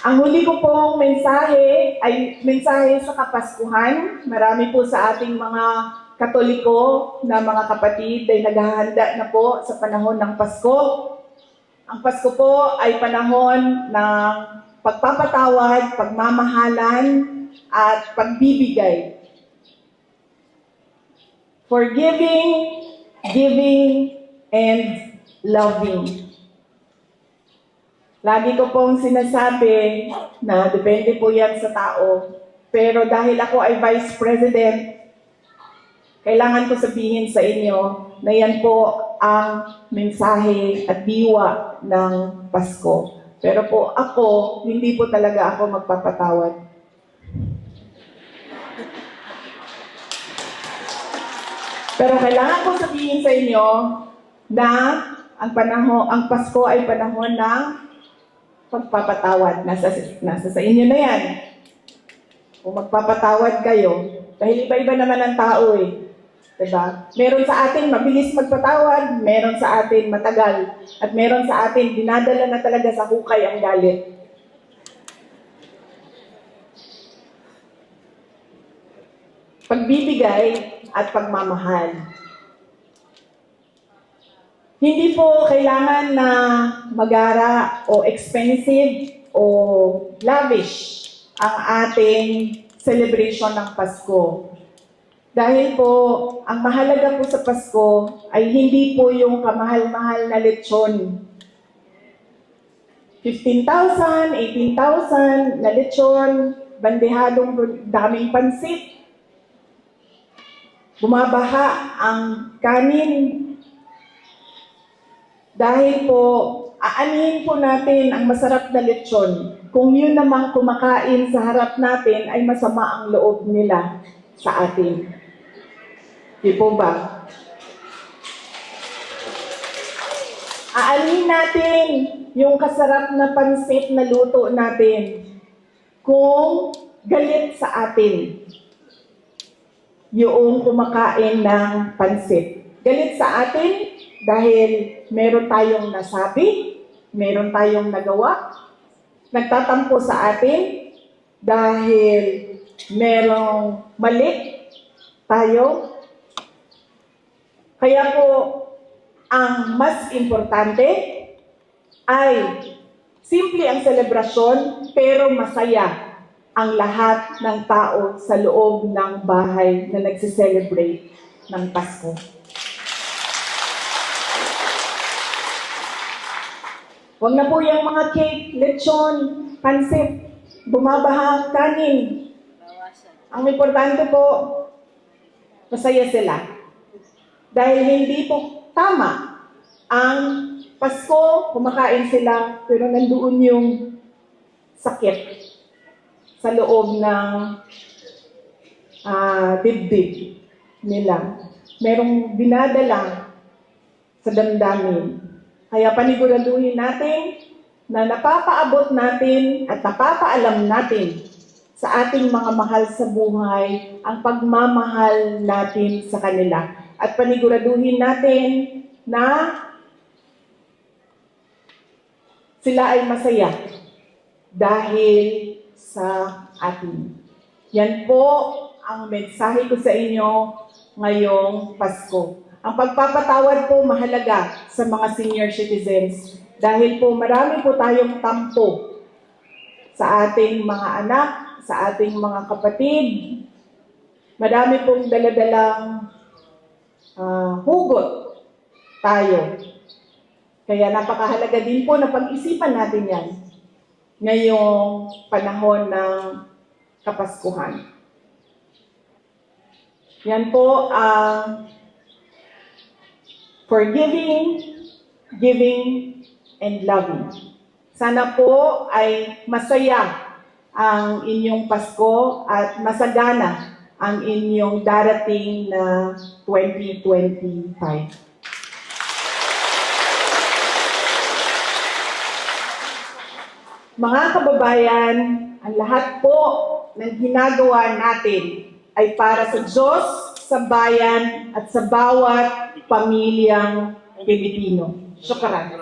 Ang huli ko pong mensahe ay mensahe sa Kapaskuhan. Marami po sa ating mga Katoliko na mga kapatid ay naghahanda na po sa panahon ng Pasko. Ang Pasko po ay panahon ng pagpapatawad, pagmamahalan, at pagbibigay. Forgiving, giving, and loving. Lagi ko pong sinasabi na depende po yan sa tao. Pero dahil ako ay Vice President, kailangan ko sabihin sa inyo na yan po ang mensahe at diwa ng Pasko. Pero po ako, hindi po talaga ako magpapatawad. Pero kailangan ko sabihin sa inyo na ang panahon, ang Pasko ay panahon ng pagpapatawad. Nasa, nasa sa inyo na yan. Kung magpapatawad kayo, dahil iba-iba naman ang tao eh. Diba? Meron sa atin mabilis magpatawad, meron sa atin matagal, at meron sa atin dinadala na talaga sa hukay ang galit. Pagbibigay at pagmamahal. Hindi po kailangan na magara o expensive o lavish ang ating celebration ng Pasko. Dahil po, ang mahalaga po sa Pasko ay hindi po yung kamahal-mahal na lechon. 15,000, 18,000 na lechon, bandehadong daming pansit. Bumabaha ang kanin, dahil po, aanihin po natin ang masarap na lechon. Kung yun namang kumakain sa harap natin ay masama ang loob nila sa atin. Di po ba? Aanin natin yung kasarap na pansit na luto natin kung galit sa atin yung kumakain ng pansit. Galit sa atin dahil meron tayong nasabi, meron tayong nagawa, nagtatampo sa atin dahil merong mali tayo. Kaya po, ang mas importante ay simple ang selebrasyon pero masaya ang lahat ng tao sa loob ng bahay na nagsiselebrate ng Pasko. Huwag na po yung mga cake, lechon, pansit, bumabaha kanin. Ang importante po, masaya sila. Dahil hindi po tama ang Pasko, kumakain sila, pero nandoon yung sakit sa loob ng ah, dibdib nila. Merong dinadala sa damdamin. Kaya paniguraduhin natin na napapaabot natin at napapaalam natin sa ating mga mahal sa buhay ang pagmamahal natin sa kanila. At paniguraduhin natin na sila ay masaya dahil sa atin. Yan po ang mensahe ko sa inyo ngayong Pasko. Ang pagpapatawad po mahalaga sa mga senior citizens dahil po marami po tayong tampo sa ating mga anak, sa ating mga kapatid. Marami pong daladalang ah, hugot tayo. Kaya napakahalaga din po na pag-isipan natin yan ngayong panahon ng Kapaskuhan. Yan po ang forgiving, giving, and loving. Sana po ay masaya ang inyong Pasko at masagana ang inyong darating na 2025. Mga kababayan, ang lahat po ng ginagawa natin ay para sa Diyos, sa bayan, at sa bawat pamilyang Pilipino. Syukran.